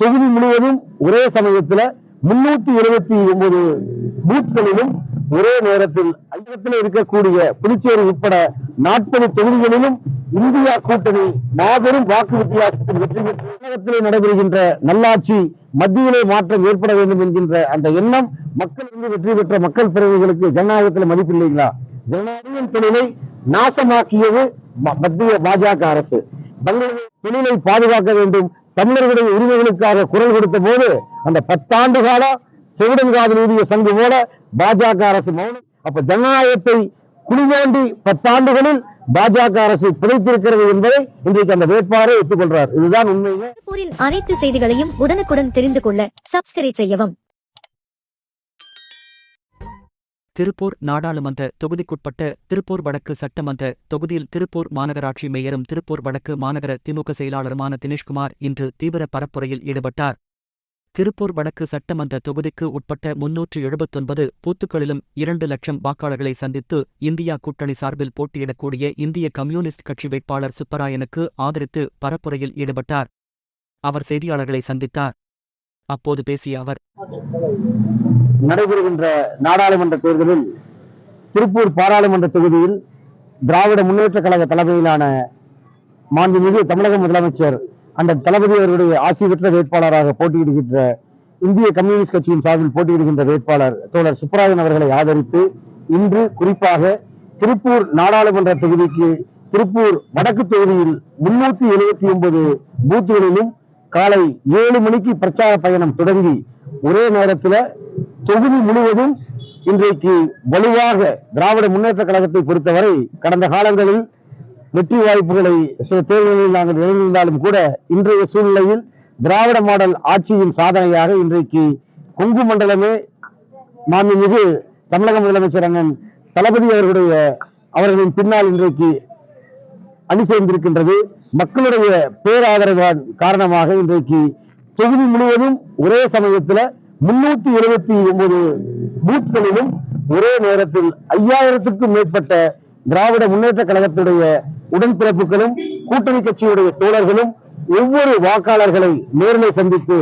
தொகுதி முழுவதும் ஒரே சமயத்துல முன்னூத்தி இருபத்தி ஒன்பது பூத்களிலும் ஒரே நேரத்தில் ஐயத்தில் இருக்கக்கூடிய புதுச்சேரி உட்பட நாற்பது தொகுதிகளிலும் இந்தியா கூட்டணி மாபெரும் வாக்கு வித்தியாசத்தில் வெற்றி பெற்று தமிழகத்திலே நடைபெறுகின்ற நல்லாட்சி மத்தியிலே மாற்றம் ஏற்பட வேண்டும் என்கின்ற அந்த எண்ணம் மக்களிருந்து வெற்றி பெற்ற மக்கள் பிரதிநிதிகளுக்கு ஜனநாயகத்தில் மதிப்பில்லைங்களா ஜனநாயகம் தொழிலை நாசமாக்கியது மத்திய பாஜக அரசு. பங்களாதேஷ் தொழிலை பாதுகாக்க வேண்டும் தமிழர்களுடைய உரிமைகளுக்காக குரல் கொடுத்த போது அந்த பத்தாண்டு காலம் செவிடன் காதல் ஊதிய சங்கு போல பாஜக அரசு மௌனம். அப்ப ஜனநாயகத்தை குளிதோண்டி பத்தாண்டுகளில் பாஜக அரசு புதைத்திருக்கிறது என்பதை இன்றைக்கு அந்த வேட்பாளரை ஒத்துக்கொள்றார். இதுதான் உண்மைங்க. அனைத்து செய்திகளையும் உடனுக்குடன் தெரிந்து கொள்ள சப்ஸ்கிரைப் செய்யவும். திருப்பூர் நாடாளுமன்ற தொகுதிக்குட்பட்ட திருப்பூர் வடக்கு சட்டமன்ற தொகுதியில் திருப்பூர் மாநகராட்சி மேயரும் திருப்பூர் வடக்கு மாநகர திமுக செயலாளருமான தினேஷ்குமார் இன்று தீவிர பரப்புரையில் ஈடுபட்டார். திருப்பூர் வடக்கு சட்டமன்ற தொகுதிக்கு உட்பட்ட முன்னூற்று எழுபத்தொன்பது பூத்துக்களிலும் இரண்டு லட்சம் வாக்காளர்களை சந்தித்து இந்தியா கூட்டணி சார்பில் போட்டியிடக்கூடிய இந்திய கம்யூனிஸ்ட் கட்சி வேட்பாளர் சுப்பராயனுக்கு ஆதரித்து பரப்புரையில் ஈடுபட்டார். அவர் செய்தியாளர்களை சந்தித்தார். அப்போது பேசிய அவர் நடைபெறுகின்ற நாடாளுமன்ற தேர்தலில் திருப்பூர் பாராளுமன்ற தொகுதியில் திராவிட முன்னேற்ற கழக தலைமையிலான மாண்புமிகு தமிழக முதலமைச்சர் அந்த தளபதி அவருடைய ஆசி பெற்ற வேட்பாளராக போட்டியிடுகின்ற இந்திய கம்யூனிஸ்ட் கட்சியின் சார்பில் போட்டியிடுகின்ற வேட்பாளர் தோழர் சுப்பராஜன் அவர்களை ஆதரித்து இன்று குறிப்பாக திருப்பூர் நாடாளுமன்ற தொகுதிக்கு திருப்பூர் வடக்கு தொகுதியில் முன்னூத்தி எழுபத்தி ஒன்பது பூத்துகளிலும் காலை ஏழு மணிக்கு பிரச்சார பயணம் தொடங்கி ஒரே நேரத்தில் தொகுதி முழுவதும் இன்றைக்கு வலுவாக திராவிட முன்னேற்ற கழகத்தை பொறுத்தவரை கடந்த காலங்களில் வெற்றி வாய்ப்புகளை சில தேர்தல்களில் நாங்கள் இழந்திருந்தாலும் கூட இன்றைய சூழ்நிலையில் திராவிட மாடல் ஆட்சியின் சாதனையாக இன்றைக்கு கொங்கு மண்டலமே மாண்புமிகு தமிழக முதலமைச்சர் அண்ணன் தளபதி அவர்களுடைய அவர்களின் பின்னால் இன்றைக்கு அணி சேர்ந்திருக்கின்றது மக்களுடைய பேராதரவான் காரணமாக இன்றைக்கு தொகுதி முழுவதும் ஒரே சமயத்தில் முன்னூத்தி எழுபத்தி ஒன்பது பூத்களிலும் ஒரே நேரத்தில் ஐயாயிரத்துக்கும் மேற்பட்ட திராவிட முன்னேற்ற கழகத்துடைய உடன்பிறப்புகளும் கூட்டணி கட்சியுடைய தோழர்களும் ஒவ்வொரு வாக்காளர்களை நேரிலே சந்தித்து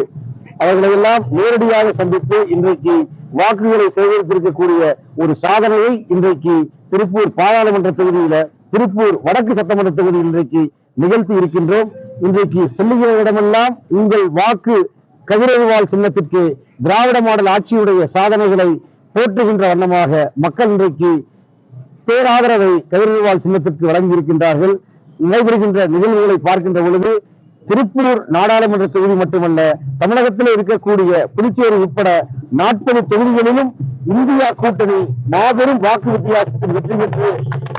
அவர்களை எல்லாம் நேரடியாக சந்தித்து இன்றைக்கு வாக்குகளை சேகரித்திருக்கக்கூடிய ஒரு சாதனையை இன்றைக்கு திருப்பூர் பாராளுமன்ற தொகுதியில திருப்பூர் வடக்கு சட்டமன்ற தொகுதியில் இன்றைக்கு நிகழ்த்தி இருக்கின்றோம். இன்றைக்கு செல்லுகிற இடமெல்லாம் உங்கள் வாக்கு கதிரவாள் சின்னத்திற்கு திராவிட மாடல் ஆட்சியுடைய சாதனைகளை போற்றுகின்ற வண்ணமாக மக்கள் இன்றைக்கு பேராதரவை கதிரவாள் சின்னத்திற்கு வழங்கியிருக்கின்றார்கள். நடைபெறுகின்ற நிகழ்வுகளை பார்க்கின்ற பொழுது திருப்பூர் நாடாளுமன்ற தொகுதி மட்டுமல்ல தமிழகத்தில் இருக்கக்கூடிய புதுச்சேரி உட்பட நாற்பது தொகுதிகளிலும் இந்தியா கூட்டணி மாபெரும் வாக்கு வித்தியாசத்தில் வெற்றி பெற்று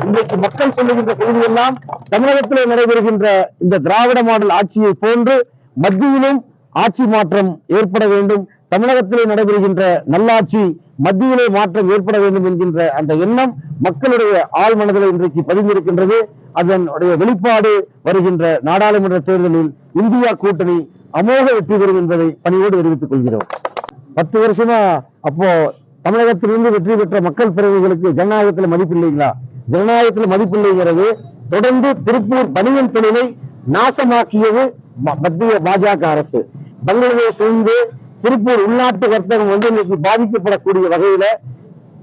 இன்றைக்கு மக்கள் சொல்லுகின்ற செய்தியெல்லாம் தமிழகத்தில் நடைபெறுகின்ற இந்த திராவிட மாடல் ஆட்சியை போன்று மத்தியிலும் ஆட்சி மாற்றம் ஏற்பட வேண்டும். தமிழகத்திலே நடைபெறுகின்ற நல்லாட்சி மத்தியிலே மாற்றம் ஏற்பட வேண்டும் என்கின்ற அந்த எண்ணம் மக்களுடைய ஆழ் மனதில் இன்றைக்கு பதிந்திருக்கின்றது. அதனுடைய வெளிப்பாடு வருகின்ற நாடாளுமன்ற தேர்தலில் இந்தியா கூட்டணி அமோக வெற்றி பெறும் என்பதை பணியோடு தெரிவித்துக் கொள்கிறோம். பத்து வருஷமா அப்போ தமிழகத்திலிருந்து வெற்றி பெற்ற மக்கள் பிரதிநிதிகளுக்கு ஜனநாயகத்துல மதிப்பு இல்லைங்களா? ஜனநாயகத்துல மதிப்பு இல்லைங்கிறது தொடர்ந்து திருப்பூர் பனியன் தொழிலை நாசமாக்கியது ம- மத்திய பாஜக அரசு. பங்களாதேஷ் இருந்து திருப்பூர் உள்நாட்டு வர்த்தகம் வந்து இன்னைக்கு பாதிக்கப்படக்கூடிய வகையில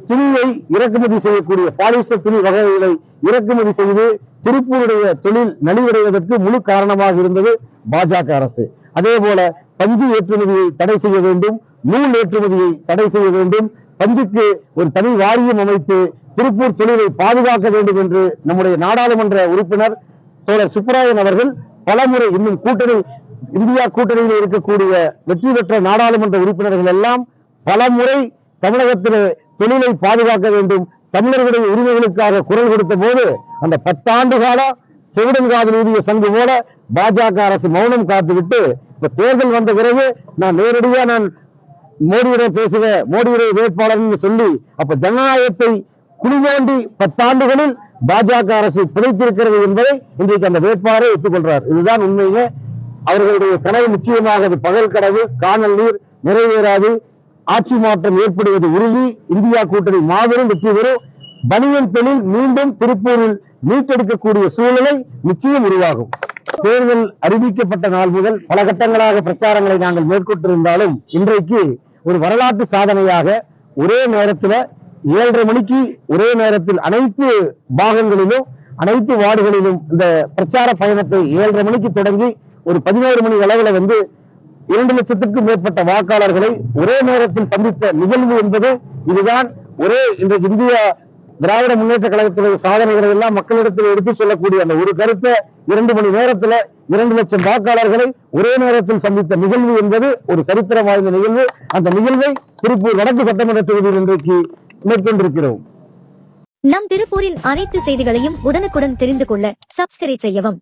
துணியை இறக்குமதி செய்யக்கூடிய பாலிஸ்டர் துணி வகைகளை இறக்குமதி செய்து திருப்பூருடைய தொழில் நலிவடைவதற்கு முழு காரணமாக இருந்தது பாஜக அரசு. அதே போல பஞ்சு ஏற்றுமதியை தடை செய்ய வேண்டும் நூல் ஏற்றுமதியை தடை செய்ய வேண்டும் பஞ்சுக்கு ஒரு தனி வாரியம் அமைத்து திருப்பூர் தொழிலை பாதுகாக்க வேண்டும் என்று நம்முடைய நாடாளுமன்ற உறுப்பினர் தோழர் சுப்பராயன் அவர்கள் பலமுறை இன்னும் கூட்டணி இந்தியா கூட்டணியில் இருக்கக்கூடிய வெற்றி பெற்ற நாடாளுமன்ற உறுப்பினர்கள் எல்லாம் பலமுறை தமிழகத்தில் தொழிலை பாதுகாக்க வேண்டும் தமிழர்களுடைய உரிமைகளுக்காக குரல் கொடுத்த போது அந்த பத்தாண்டு கால செவிடன் காதல் ஊதிய சங்கு போல பாஜக அரசு மௌனம் காத்துவிட்டு இப்ப தேர்தல் வந்த பிறகு நான் நேரடியா நான் மோடியிடம் பேசுவேன் மோடியுடைய வேட்பாளர்னு சொல்லி அப்ப ஜனநாயகத்தை குளிதாண்டி பத்தாண்டுகளில் பாஜக அரசு புதைத்திருக்கிறது என்பதை இன்றைக்கு அந்த வேட்பாளரை ஒத்துக்கொள்றார். இதுதான் உண்மையை அவர்களுடைய கனவு நிச்சயமாக அது பகல் கனவு காணல் நீர் நிறைவேறாது ஆட்சி மாற்றம் ஏற்படுவது உறுதி. இந்தியா கூட்டணி மாபெரும் வெற்றி பெறும். பனியன் தொழில் மீண்டும் திருப்பூரில் மீட்டெடுக்கக்கூடிய சூழ்நிலை நிச்சயம் உருவாகும். தேர்தல் அறிவிக்கப்பட்ட நாள் முதல் பல கட்டங்களாக பிரச்சாரங்களை நாங்கள் மேற்கொண்டிருந்தாலும் இன்றைக்கு ஒரு வரலாற்று சாதனையாக ஒரே நேரத்தில் ஏழரை மணிக்கு ஒரே நேரத்தில் அனைத்து பாகங்களிலும் அனைத்து வார்டுகளிலும் இந்த பிரச்சார பயணத்தை ஏழரை மணிக்கு தொடங்கி ஒரு பதினோரு மணி அளவுல வந்து இரண்டு லட்சத்திற்கும் மேற்பட்ட வாக்காளர்களை ஒரே நேரத்தில் சந்தித்த நிகழ்வு என்பது இதுதான். ஒரே இன்றைக்கு இந்திய திராவிட முன்னேற்ற கழகத்தினுடைய சாதனைகளை எல்லாம் மக்களிடத்தில் எடுத்துச் சொல்லக்கூடிய அந்த ஒரு கருத்தை இரண்டு மணி நேரத்துல இரண்டு லட்சம் வாக்காளர்களை ஒரே நேரத்தில் சந்தித்த நிகழ்வு என்பது ஒரு சரித்திரம் வாய்ந்த நிகழ்வு. அந்த நிகழ்வை திருப்பூர் வடக்கு சட்டமன்ற தொகுதியில் இன்றைக்கு மேற்கொண்டிருக்கிறோம். நம் திருப்பூரின் அனைத்து செய்திகளையும் உடனுக்குடன் தெரிந்து கொள்ள சப்ஸ்கிரைப் செய்யவும்.